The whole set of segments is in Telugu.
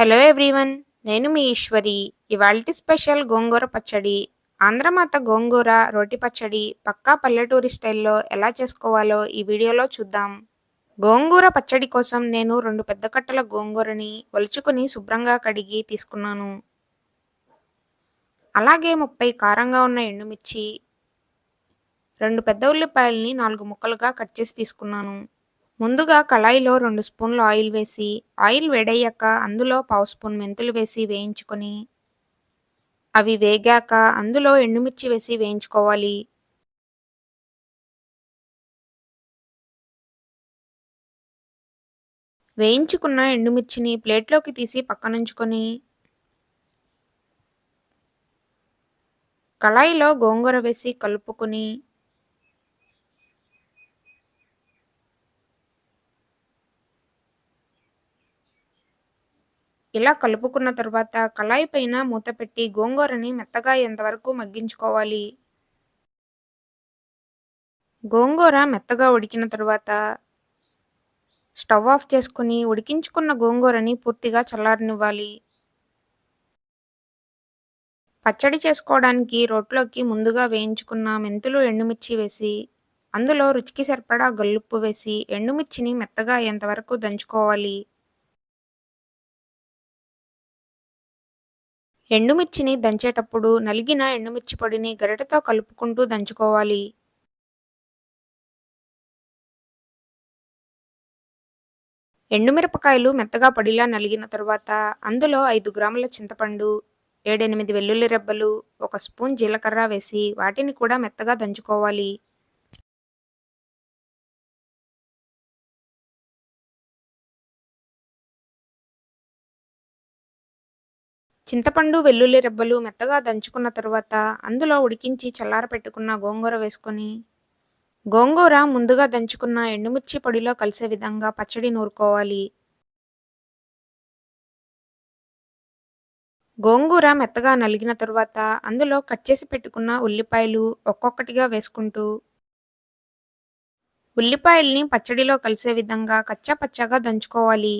హలో ఎవ్రీవన్ నేను మీ ఈశ్వరి. ఇవాళ స్పెషల్ గోంగూర పచ్చడి. ఆంధ్రమాత గోంగూర రోటి పచ్చడి పక్కా పల్లెటూరి స్టైల్లో ఎలా చేసుకోవాలో ఈ వీడియోలో చూద్దాం. గోంగూర పచ్చడి కోసం నేను రెండు పెద్ద కట్టల గోంగూరని ఒలుచుకుని శుభ్రంగా కడిగి తీసుకున్నాను. అలాగే ముప్పై కారంగా ఉన్న ఎండుమిర్చి రెండు పెద్ద ఉల్లిపాయల్ని నాలుగు ముక్కలుగా కట్ చేసి తీసుకున్నాను. ముందుగా కళాయిలో రెండు స్పూన్లు ఆయిల్ వేసి ఆయిల్ వేడయ్యాక అందులో పావు స్పూన్ మెంతులు వేసి వేయించుకొని అవి వేగాక అందులో ఎండుమిర్చి వేసి వేయించుకోవాలి. వేయించుకున్న ఎండుమిర్చిని ప్లేట్లోకి తీసి పక్కనుంచుకొని కళాయిలో గోంగూర వేసి కలుపుకొని ఇలా కలుపుకున్న తర్వాత కళాయి పైన మూత పెట్టి గోంగూరని మెత్తగా ఎంతవరకు మగ్గించుకోవాలి? గోంగూర మెత్తగా ఉడికిన తర్వాత స్టవ్ ఆఫ్ చేసుకుని ఉడికించుకున్న గోంగూరని పూర్తిగా చల్లారనివ్వాలి. పచ్చడి చేసుకోవడానికి రోట్లోకి ముందుగా వేయించుకున్న మెంతులు ఎండుమిర్చి వేసి అందులో రుచికి సరిపడా గల్లుప్పు వేసి ఎండుమిర్చిని మెత్తగా అయ్యేంతవరకు దంచుకోవాలి. ఎండుమిర్చిని దంచేటప్పుడు నలిగిన ఎండుమిర్చి పొడిని గరిటతో కలుపుకుంటూ దంచుకోవాలి. ఎండుమిరపకాయలు మెత్తగా పొడిలా నలిగిన తరువాత అందులో ఐదు గ్రాముల చింతపండు ఏడెనిమిది వెల్లుల్లి రెబ్బలు ఒక స్పూన్ జీలకర్ర వేసి వాటిని కూడా మెత్తగా దంచుకోవాలి. చింతపండు వెల్లుల్లి రెబ్బలు మెత్తగా దంచుకున్న తరువాత అందులో ఉడికించి చల్లార పెట్టుకున్న గోంగూర వేసుకొని గోంగూర ముందుగా దంచుకున్న ఎండుమిర్చి పొడిలో కలిసే విధంగా పచ్చడి నూరుకోవాలి. గోంగూర మెత్తగా నలిగిన తరువాత అందులో కట్ చేసి పెట్టుకున్న ఉల్లిపాయలు ఒక్కొక్కటిగా వేసుకుంటూ ఉల్లిపాయల్ని పచ్చడిలో కలిసే విధంగా కచ్చా పచ్చగా దంచుకోవాలి.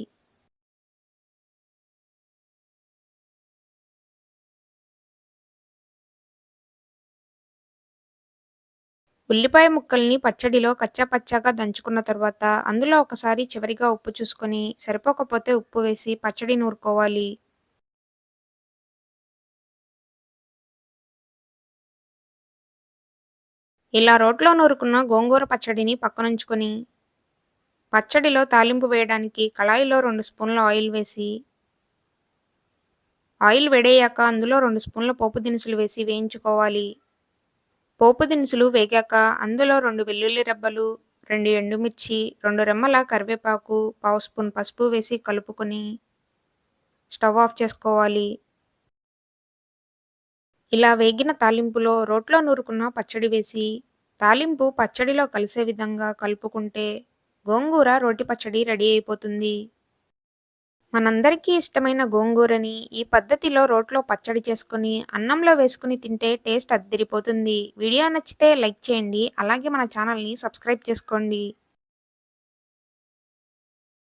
ఉల్లిపాయ ముక్కల్ని పచ్చడిలో కచ్చాపచ్చాగా దంచుకున్న తర్వాత అందులో ఒకసారి చివరిగా ఉప్పు చూసుకొని సరిపోకపోతే ఉప్పు వేసి పచ్చడి నూరుకోవాలి. ఇలా రోట్లో నూరుకున్న గోంగూర పచ్చడిని పక్కనుంచుకొని పచ్చడిలో తాలింపు వేయడానికి కళాయిలో రెండు స్పూన్ల ఆయిల్ వేసి ఆయిల్ వేడయ్యాక అందులో రెండు స్పూన్ల పోపు దినుసులు వేసి వేయించుకోవాలి. పోపు దినుసులు వేగాక అందులో రెండు వెల్లుల్లి రెబ్బలు రెండు ఎండుమిర్చి రెండు రెమ్మల కరివేపాకు పావు స్పూన్ పసుపు వేసి కలుపుకొని స్టవ్ ఆఫ్ చేసుకోవాలి. ఇలా వేగిన తాలింపులో రోట్లో నూరుకున్న పచ్చడి వేసి తాలింపు పచ్చడిలో కలిసే విధంగా కలుపుకుంటే గోంగూర రోటి పచ్చడి రెడీ అయిపోతుంది. మనందరికీ ఇష్టమైన గోంగూరని ఈ పద్ధతిలో రోట్లో పచ్చడి చేసుకుని అన్నంలో వేసుకుని తింటే టేస్ట్ అద్దిరిపోతుంది. వీడియో నచ్చితే లైక్ చేయండి. అలాగే మన ఛానల్ని సబ్స్క్రైబ్ చేసుకోండి.